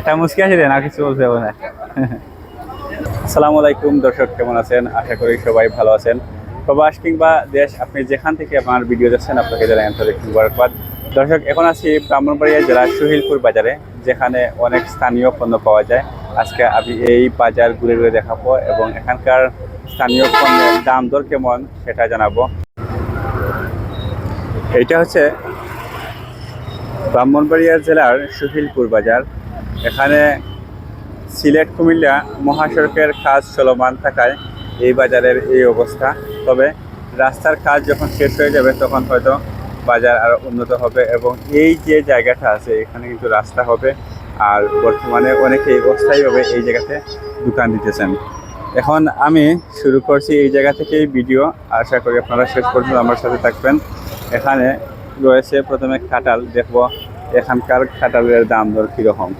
একটা মুসকি আছে না কিছু বলতে হবে না। আসসালামু আলাইকুম দর্শক, কেমন আছেন? আশা করি সবাই ভালো আছেন। প্রবাস কিংবা দেশ, আপনি যেখান থেকে আমার ভিডিও দেখছেন, আপনাকে জানাই আন্তরিক মুবারকবাদ। দর্শক, এখন আছি ব্রাহ্মণবাড়িয়া জেলার সুহিলপুর বাজারে, যেখানে অনেক স্থানীয় পণ্য পাওয়া যায়। আজকে আমি এই বাজার ঘুরে ঘুরে দেখাবো এবং এখানকার স্থানীয় পণ্যের দাম দর কেমন সেটা জানাব। এইটা হচ্ছে ব্রাহ্মণবাড়িয়া জেলার সুহিলপুর বাজার। এখানে সিলেট, কুমিল্লা মহাসড়কের কাজ চলমান থাকায় এই বাজারের এই অবস্থা। তবে রাস্তার কাজ যখন শেষ হয়ে যাবে, তখন হয়তো বাজার আরও উন্নত হবে এবং এই যে জায়গাটা আছে, এখানে কিন্তু রাস্তা হবে। আর বর্তমানে অনেকেই অস্থায়ীভাবে এই জায়গাতে দোকান দিতেছেন। এখন আমি শুরু করছি এই জায়গা থেকেই ভিডিও। আশা করি আপনারা শেষ পর্যন্ত আমার সাথে থাকবেন। এখানে রয়েছে প্রথমে খাটাল দেখব এখানকার খাটালের দাম দর কীরকম।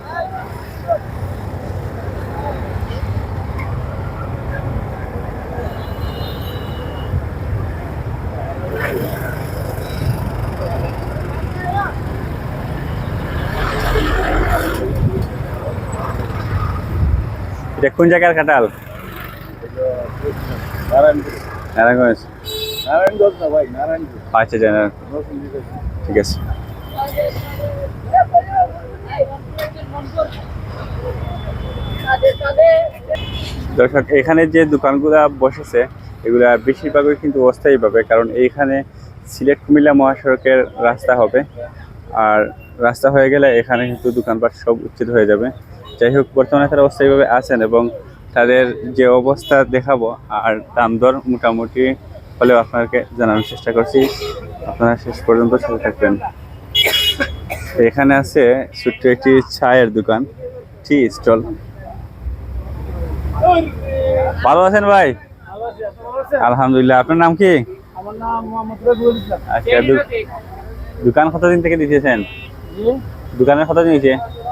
এটা কোন জায়গার কাঁঠাল? আচ্ছা ঠিক আছে। দর্শক, এখানে যে দোকানগুলা বসেছে, এগুলা বেশিরভাগই কিন্তু অস্থায়ীভাবে, কারণ এইখানে সিলেট কুমিল্লা মহাসড়কের রাস্তা হবে। আর রাস্তা হয়ে গেলে এখানে কিন্তু দোকানপাট সব উচ্ছেদ হয়ে যাবে। যাই হোক বর্তমানে তারা অস্থায়ীভাবে আছেন এবং তাদের যে অবস্থা দেখাবো আর দাম দর মোটামুটি হলেও আপনাকে জানানোর চেষ্টা করছি। আপনারা শেষ পর্যন্ত সাথে থাকবেন। এখানে আছে ছোট্ট একটি চায়ের দোকান টি স্টল। ভালো আছেন ভাই? আলহামদুলিল্লাহ। আপনার নাম কি? আচ্ছা দোকান কতদিন থেকে দিতেছেন? দোকানের কত দিয়েছে এই দোকান তো রানি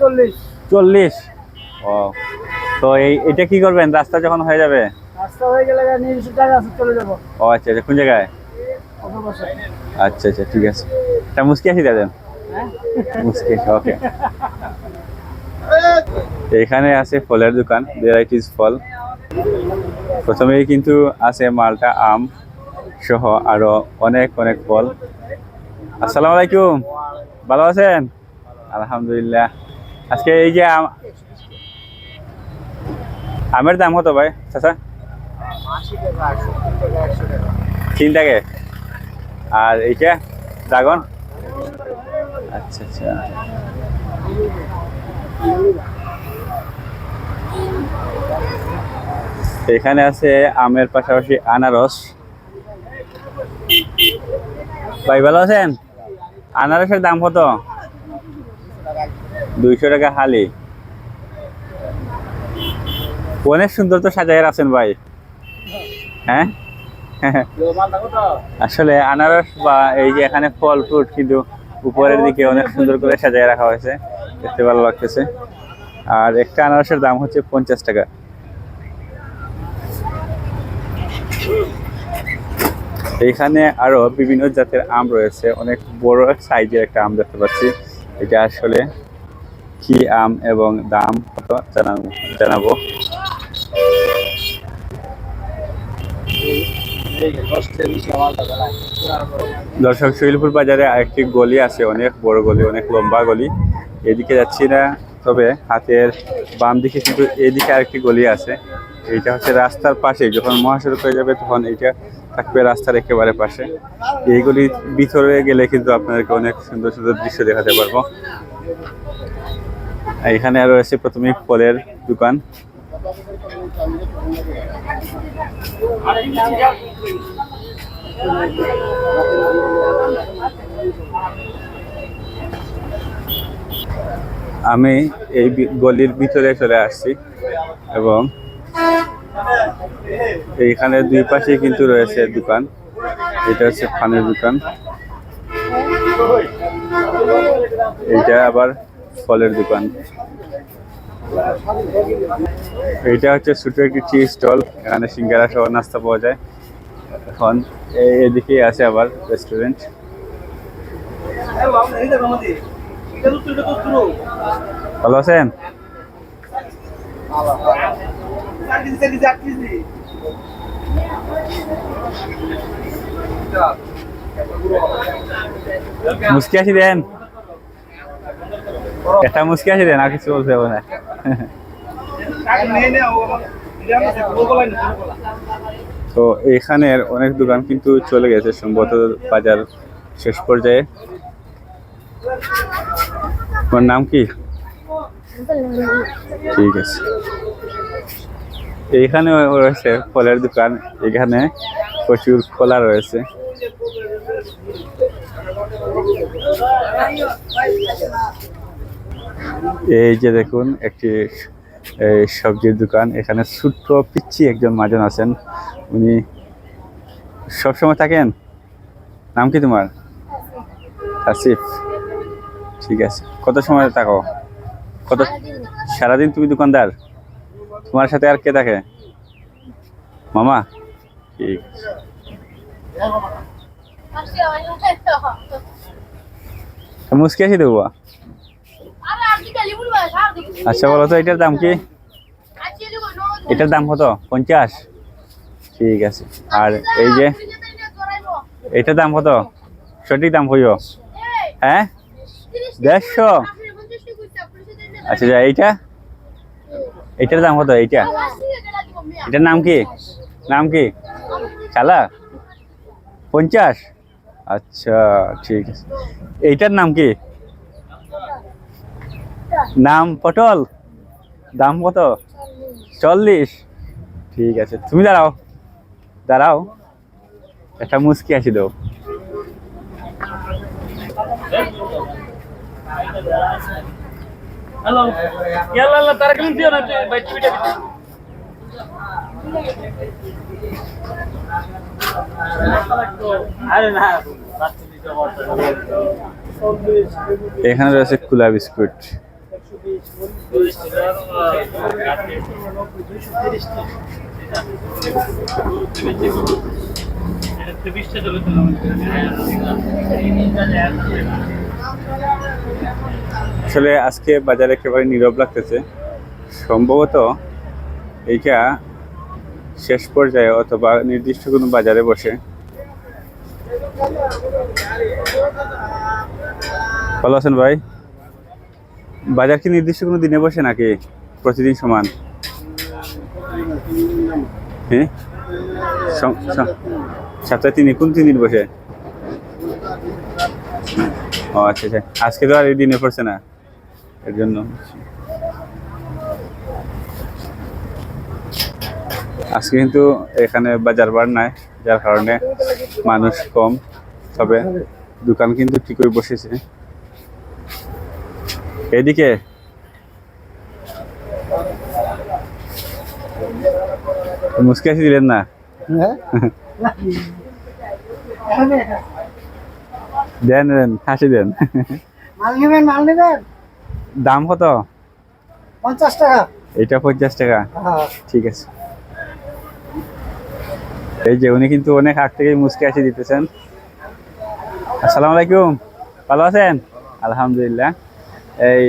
চল্লিশ। চল্লিশ? ও। তো এই এটা কি করবেন? রাস্তা যখন হয়ে যাবে? রাস্তা হয়ে গেলে চলে যাব। ও আচ্ছা আচ্ছা কোন জায়গায়? আচ্ছা আচ্ছা ঠিক আছে। এটা মুসকি আসি দাদেন হ্যাঁ। মুসকি ওকে। এখানে আছে ফলের দোকান ভ্যারাইটিস ফল। প্রথমেই কিন্তু আছে মালটা আম সহ আরও অনেক অনেক ফল। আসসালামু আলাইকুম। ভালো আছেন? আলহামদুলিল্লাহ। আজকে এই যে আম আমের দাম কত ভাই, চাচা? তিন টাকা। আর এইটা ড্রাগন? আচ্ছা আচ্ছা। এখানে আছে আমের পাশাপাশি আনারস। ভাই, ভালো আছেন? আনারসের দাম কত? দুইশো টাকা হালি। অনেক সুন্দর তো সাজায় আছেন ভাই। হ্যাঁ? আসলে আনারস বা এই যে এখানে ফল ফ্রুট কিন্তু উপরের দিকে অনেক সুন্দর করে সাজিয়ে রাখা হয়েছে। দেখতে ভালো লাগতেছে। আর একটা আনারসের দাম হচ্ছে পঞ্চাশ টাকা। এইখানে আরও বিভিন্ন জাতের আম রয়েছে। অনেক বড় সাইজের একটা আম দেখতে পাচ্ছি। এটা আসলে কি আম এবং দাম কত জানাব? দর্শক, শৈলপুর বাজারে আরেকটি গলি আছে, অনেক বড় গলি, অনেক লম্বা গলি। এদিকে যাচ্ছি না, তবে হাতের বাম দিকে কিন্তু এদিকে আরেকটি গলি আছে। এইটা হচ্ছে রাস্তার পাশে, যখন মহাসড়ক হয়ে যাবে তখন এইটা থাকবে রাস্তার একেবারে পাশে। এইগুলির ভিতরে গেলে কিন্তু আপনাদেরকে অনেক সুন্দর সুন্দর দৃশ্য দেখাতে পারব। এখানে আরও রয়েছে প্রথমেই ফলের দোকান। আমি এই গলির ভিতরে চলে আসছি এবং এইখানে দুই পাশে কিন্তু রয়েছে দোকান। এটা হচ্ছে পানের দোকান। এইটা আবার ফলের দোকান। এইটা হচ্ছে ছোট একটি টি স্টল এখানে সিঙ্গারা সহ নাস্তা পাওয়া যায়। এখন এদিকেই আছে আবার রেস্টুরেন্ট ভালো আছেন? মুসকি আসি দেন। একটা মুসকি দেন আর কিছু বলতে হবে না। তো এখানের অনেক দোকান কিন্তু চলে গেছে, সম্ভবত বাজার শেষ পর্যায়ে। তোমার নাম কি? ঠিক আছে। এইখানে রয়েছে ফলের দোকান, এখানে প্রচুর কলা রয়েছে। এই যে দেখুন, একটি সবজির দোকান। এখানে ছোট্ট পিচ্ছি একজন মাজন আছেন। উনি সবসময় থাকেন? নাম কি তোমার? আসিফ। ঠিক আছে। কত সময় থাকো? কত সারাদিন তুমি দোকানদার? তোমার সাথে আর কে থাকে? মামা? ঠিক। মুসকি আসি দেবো আচ্ছা বলো তো, এটার দাম কি? এটার দাম কত? পঞ্চাশ? ঠিক আছে। আর এই যে, এটার দাম কত? সঠিক দাম হইব হ্যাঁ? দেড়শো? আচ্ছা যা, এইটা? এটার দাম কত? এইটা? এটার নাম কি? নাম কি? চালা পঞ্চাশ? আচ্ছা ঠিক আছে। এইটার নাম কি? নাম পটল? দাম কত? চল্লিশ। ঠিক আছে তুমি দাঁড়াও। দাঁড়াও। একটা মুস্কি আছে তো এখানে রয়েছে কুলা বিস্কুট। আসলে আজকে বাজারে একেবারে নীরব লাগতেছে। সম্ভবত এইটা শেষ পর্যায়ে অথবা নির্দিষ্ট কোনো বাজারে বসে। ভালো আছেন ভাই? বাজার কি নির্দিষ্ট কোনো দিনে বসে নাকি প্রতিদিন সমান? হ্যাঁ? সপ্তাহে তিনি কোন তিন দিন বসে? ও আচ্ছা আচ্ছা। আজকে তো আর এই দিনে পড়ছে না। এর জন্য। আজকে কিন্তু এখানে বাজার বার নাই, যার কারণে মানুষ কম তবে দোকান কিন্তু ঠিকই বসেছে। এদিকে। মুসকে আসি দিলেন না? দেন দেন হাসি দেন। মাল নেবেন মাল নেবেন? দাম কত? পঞ্চাশ টাকা। এটা পঞ্চাশ টাকা? হ্যাঁ। ঠিক আছে। এই যে উনি কিন্তু অনেক আগ থেকে মুসকে আসি দিতেছেন। আসসালামু আলাইকুম। ভালো আছেন? আলহামদুলিল্লাহ। এই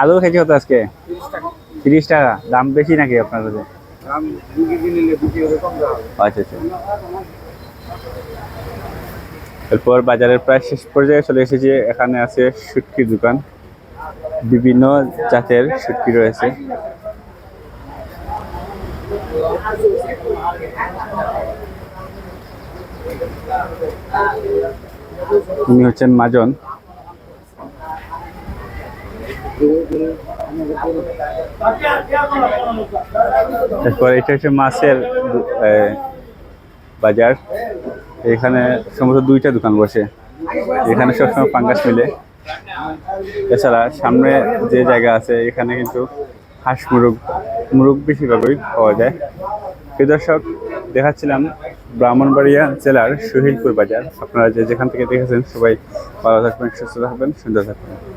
আলু খেয়েছি কত আজকে? তিরিশ টাকা। দাম বেশি নাকি আপনার কাছে আচ্ছা আচ্ছা। এরপর বাজারের প্রায় শেষ পর্যায়ে চলে এসেছি। এখানে আছে শুটকির দোকান। বিভিন্ন জাতের শুটকি রয়েছে। উনি হচ্ছেন মাজন। এরপর এটা হচ্ছে মাছের বাজার। এখানে সম্ভবত দুইটা দোকান বসে। এখানে সবসময় পাঙ্গাস মিলে। এছাড়া সামনে যে জায়গা আছে, এখানে কিন্তু হাঁস, মুরগ মুরগ বেশিরভাগই পাওয়া যায়। দর্শক, দেখাচ্ছিলাম ব্রাহ্মণবাড়িয়া জেলার শহীদপুর বাজার। আপনারা যে যেখান থেকে দেখেছেন, সবাই ভালো থাকবেন, সুস্থ থাকবেন, সুন্দর থাকবেন।